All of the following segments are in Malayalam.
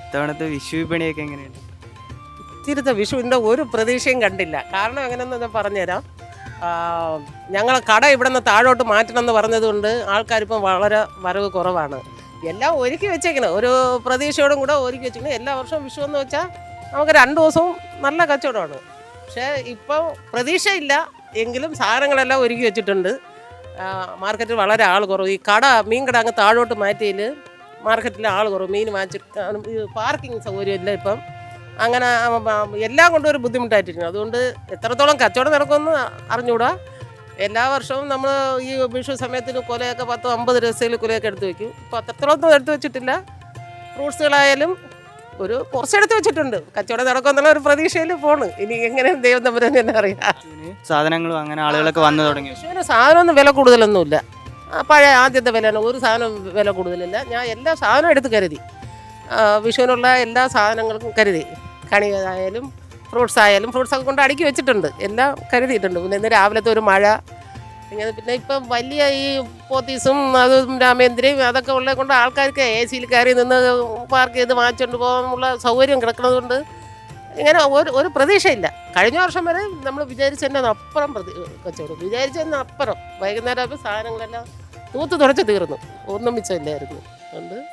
ഇത്തവണത്തെ വിഷു വിപണിയൊക്കെ എങ്ങനെയുണ്ട്? തിരുത്ത വിഷുവിന്റെ ഒരു പ്രതീക്ഷയും കണ്ടില്ല. കാരണം എങ്ങനെയെന്ന് ഞാൻ പറഞ്ഞുതരാം. ഞങ്ങൾ കട ഇവിടെ നിന്ന് താഴോട്ട് മാറ്റണം എന്ന് പറഞ്ഞതുകൊണ്ട് ആൾക്കാരിപ്പം വളരെ വരവ് കുറവാണ്. എല്ലാം ഒരുക്കി വെച്ചേക്കണം. ഒരു പ്രതീക്ഷയോടും കൂടെ ഒരുക്കി വെച്ചേക്കണം. എല്ലാ വർഷവും വിഷു എന്ന് വെച്ചാൽ നമുക്ക് രണ്ട് ദിവസവും നല്ല കച്ചവടമാണ്. പക്ഷേ ഇപ്പം പ്രതീക്ഷയില്ല. എങ്കിലും സാധനങ്ങളെല്ലാം ഒരുക്കി വെച്ചിട്ടുണ്ട്. മാർക്കറ്റിൽ വളരെ ആൾ കുറവ്. ഈ കട മീൻ കട അങ്ങ് താഴോട്ട് മാറ്റിയതിൽ മാർക്കറ്റിൽ ആൾ കുറവ് മീൻ വാങ്ങിച്ചിട്ട് പാർക്കിംഗ് സൗകര്യമില്ല ഇപ്പം. അങ്ങനെ എല്ലാം കൊണ്ടും ഒരു ബുദ്ധിമുട്ടായിട്ടിരിക്കുന്നു. അതുകൊണ്ട് എത്രത്തോളം കച്ചവടം നടക്കുമെന്ന് അറിഞ്ഞുകൂടാ. എല്ലാ വർഷവും നമ്മൾ ഈ വിഷു സമയത്തിന് കൊലയൊക്കെ പത്ത് അമ്പത് രസയിൽ കൊലയൊക്കെ എടുത്ത് വയ്ക്കും ഇപ്പോൾ അത്രത്തോളം ഒന്നും എടുത്ത് വെച്ചിട്ടില്ല. ഫ്രൂട്ട്സുകളായാലും ഒരു കുറച്ചെടുത്ത് വെച്ചിട്ടുണ്ട്. കച്ചവടം നടക്കുമെന്നുള്ള ഒരു പ്രതീക്ഷയിൽ പോണ്. ഇനി എങ്ങനെ ദൈവം തമ്പുരാൻ തന്നെ അറിയാം. സാധനങ്ങളും അങ്ങനെ ആളുകളൊക്കെ വന്നു തുടങ്ങി. സാധനമൊന്നും വില കൂടുതലൊന്നുമില്ല. പഴയ ആദ്യത്തെ വിലയാണ് ഒരു സാധനം വില കൂടുതലില്ല. ഞാൻ എല്ലാ സാധനവും എടുത്ത് കരുതി. വിഷുവിനുള്ള എല്ലാ സാധനങ്ങൾക്കും കരുതി. കണി ഫ്രൂട്ട്സ് ആയാലും ഫ്രൂട്ട്സ് ഒക്കെ കൊണ്ട് അടുക്കി വെച്ചിട്ടുണ്ട്. എല്ലാം കരുതിയിട്ടുണ്ട്. പിന്നെ ഇന്ന് രാവിലത്തെ ഒരു മഴ. ഇങ്ങനെ പിന്നെ ഇപ്പം വലിയ ഈ പോത്തീസും അതും രാമേന്ദ്രയും അതൊക്കെ ഉള്ളത് കൊണ്ട് ആൾക്കാർക്ക് എ സിയിൽ കയറി നിന്ന് പാർക്ക് ചെയ്ത് വാങ്ങിച്ചുകൊണ്ട് പോകാനുള്ള സൗകര്യം കിടക്കുന്നത് കൊണ്ട് ഇങ്ങനെ ഒരു ഒരു പ്രതീക്ഷയില്ല. കഴിഞ്ഞ വർഷം വരെ നമ്മൾ വിചാരിച്ചതിന്റെ അപ്പുറം പ്രതി കച്ചവടം. വിചാരിച്ചതിന് അപ്പുറം വൈകുന്നേരം സാധനങ്ങളെല്ലാം തൂത്ത് തുടച്ച് തീർന്നു. ഒന്നും മിച്ചമില്ലായിരുന്നു അതുകൊണ്ട്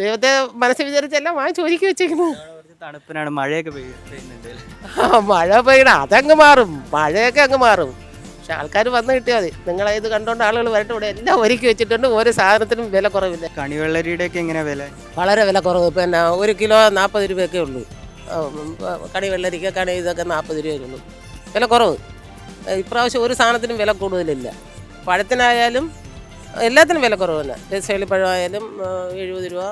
ദൈവത്തെ മനസ്സിൽ വിചാരിച്ചെല്ലാം വാങ്ങിച്ച് ഒരുക്കി വെച്ചേക്കുന്നു. തണുപ്പിനാണ് മഴയൊക്കെ പെയ്യ- പെയ്യുന്നുണ്ട്. ആ, മഴ പെയ്യണം അതങ്ങ് മാറും. മഴയൊക്കെ അങ്ങ് മാറും. പക്ഷെ ആൾക്കാർ വന്ന് കിട്ടിയാൽ മതി. നിങ്ങളെ ഇത് കണ്ടുകൊണ്ട് ആളുകൾ വരട്ടെ. ഇവിടെ എല്ലാം ഒരുക്കി വെച്ചിട്ടുണ്ട്. ഓരോ സാധനത്തിനും വില കുറവില്ല. കണിവെള്ളരിയുടെ ഒക്കെ എങ്ങനെയാ വില? വളരെ വില കുറവ്. പിന്നെ ഒരു കിലോ നാൽപ്പത് രൂപയൊക്കെ ഉള്ളൂ. കണി വെള്ളരിക്ക കടി ഇതൊക്കെ നാൽപ്പത് രൂപ വരുന്നു വില കുറവ്. ഇപ്രാവശ്യം ഒരു സാധനത്തിനും വില കൂടുതലില്ല. പഴത്തിനായാലും എല്ലാത്തിനും വില കുറവ് തന്നെ. രസവള്ളിപ്പഴമായാലും എഴുപത് രൂപ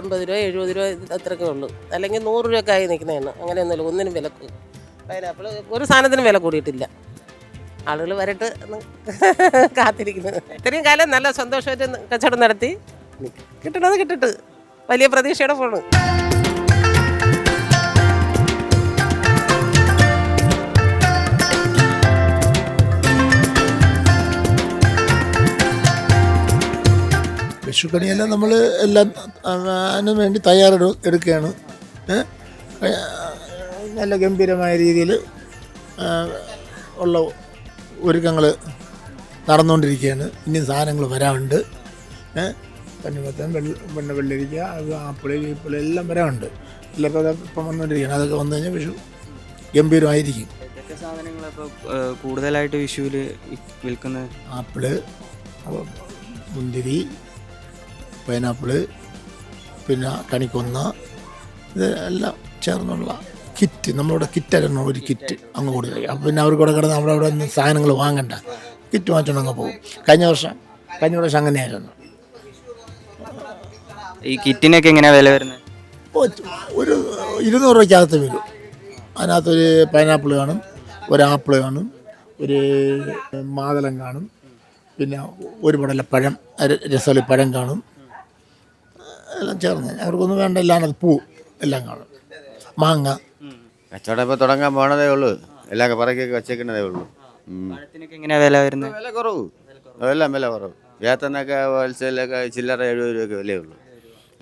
എൺപത് രൂപ എഴുപത് രൂപ അത്രയൊക്കെ ഉള്ളൂ. അല്ലെങ്കിൽ നൂറ് രൂപയൊക്കെ ആയി നിൽക്കുന്നതാണ്. അങ്ങനെയൊന്നുമില്ല ഒന്നിനും വില പൈനാപ്പിൾ ഒരു സാധനത്തിനും വില കൂടിയിട്ടില്ല. ആളുകൾ വരട്ട് കാത്തിരിക്കുന്നു. ഇത്രയും കാലം നല്ല സന്തോഷമായിട്ട് കച്ചവടം നടത്തി. കിട്ടണത് കിട്ടിട്ട്. വലിയ പ്രതീക്ഷയുടെ ഫോണ് വിഷുക്കണിയെല്ലാം നമ്മൾ എല്ലാം അതിന് വേണ്ടി തയ്യാറെടു എടുക്കുകയാണ്. നല്ല ഗംഭീരമായ രീതിയിൽ ഉള്ള ഒരുക്കങ്ങൾ നടന്നുകൊണ്ടിരിക്കുകയാണ് ഇനിയും സാധനങ്ങൾ വരാനുണ്ട് കന്നിമത്തം വെള്ള വെണ്ണ വെള്ളരിക്ക അത് ആപ്പിൾ വീപ്പിൾ എല്ലാം വരാനുണ്ട് എല്ലാം ഇപ്പം വന്നുകൊണ്ടിരിക്കുകയാണ് അതൊക്കെ വന്നു കഴിഞ്ഞാൽ വിഷു ഗംഭീരമായിരിക്കും. കൂടുതലായിട്ട് വിഷുവിൽ വിൽക്കുന്നത് ആപ്പിൾ അപ്പോൾ മുന്തിരി പൈനാപ്പിൾ പിന്നെ കണിക്കൊന്ന ഇത് എല്ലാം ചേർന്നുള്ള കിറ്റ് നമ്മളിവിടെ കിറ്റ് അരണം ഒരു കിറ്റ് അങ്ങ് കൊടുക്കുക. അപ്പം പിന്നെ അവർക്ക് കൂടെ കിടന്ന് അവിടെ അവിടെ നിന്ന് സാധനങ്ങൾ വാങ്ങണ്ട. കിറ്റ് വാങ്ങിച്ചോണ്ട് അങ്ങ് പോകും. കഴിഞ്ഞ വർഷം കഴിഞ്ഞ വർഷം അങ്ങനെയായിരുന്നു. ഈ കിറ്റിനൊക്കെ എങ്ങനെയാ വില വരുന്നത്? ഒരു ഇരുന്നൂറ് രൂപയ്ക്കകത്ത് വരും. അതിനകത്തൊരു പൈനാപ്പിൾ കാണും ഒരു ആപ്പിൾ കാണും ഒരു മാതളം കാണും പിന്നെ ഒരു പഴം രസമുള്ള പഴം കാണും. എല്ലാം ചേർന്ന്. അവർക്കൊന്നും വേണ്ട എല്ലാം പൂ എല്ലാം കാണും. മാങ്ങ. കച്ചവടം ഇപ്പോൾ തുടങ്ങാൻ പോണതേ ഉള്ളൂ. എല്ലാ പറക്കൊക്കെ വെച്ചേക്കണതേ ഉള്ളൂ. ഉം. പഴത്തിനൊക്കെ എങ്ങനെയാ വില വരുന്നത്? വില കുറവ്. എല്ലാം വില കുറവ്. വേത്തനൊക്കെ ഹോൾസെയിലൊക്കെ ചില്ലറ എഴുപത് രൂപയൊക്കെ വിലയേ ഉള്ളൂ.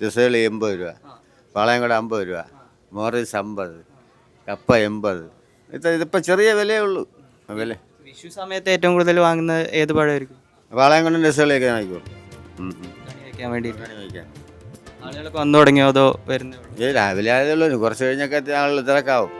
റിസേളി എൺപത് രൂപ. പാളയംകട അമ്പത് രൂപ. മോറിസ് അമ്പത്. കപ്പ എൺപത്. ഇത് ഇതിപ്പോൾ ചെറിയ വിലയേ ഉള്ളൂ. വില. വിഷു സമയത്ത് ഏറ്റവും കൂടുതൽ വാങ്ങുന്നത് ഏത് പഴമായിരിക്കും? പാളയംകടം റിസേളിയൊക്കെ വാങ്ങിക്കോളൂ വേണ്ടി വാങ്ങിക്കാം ആളുകളൊക്കെ വന്നു തുടങ്ങിയോ അതോ വരുന്നേ ഉള്ളൂ? രാവിലെ ആയതുള്ളൂ കുറച്ച് കഴിഞ്ഞൊക്കെ ആളുകൾ തിരക്കാവും.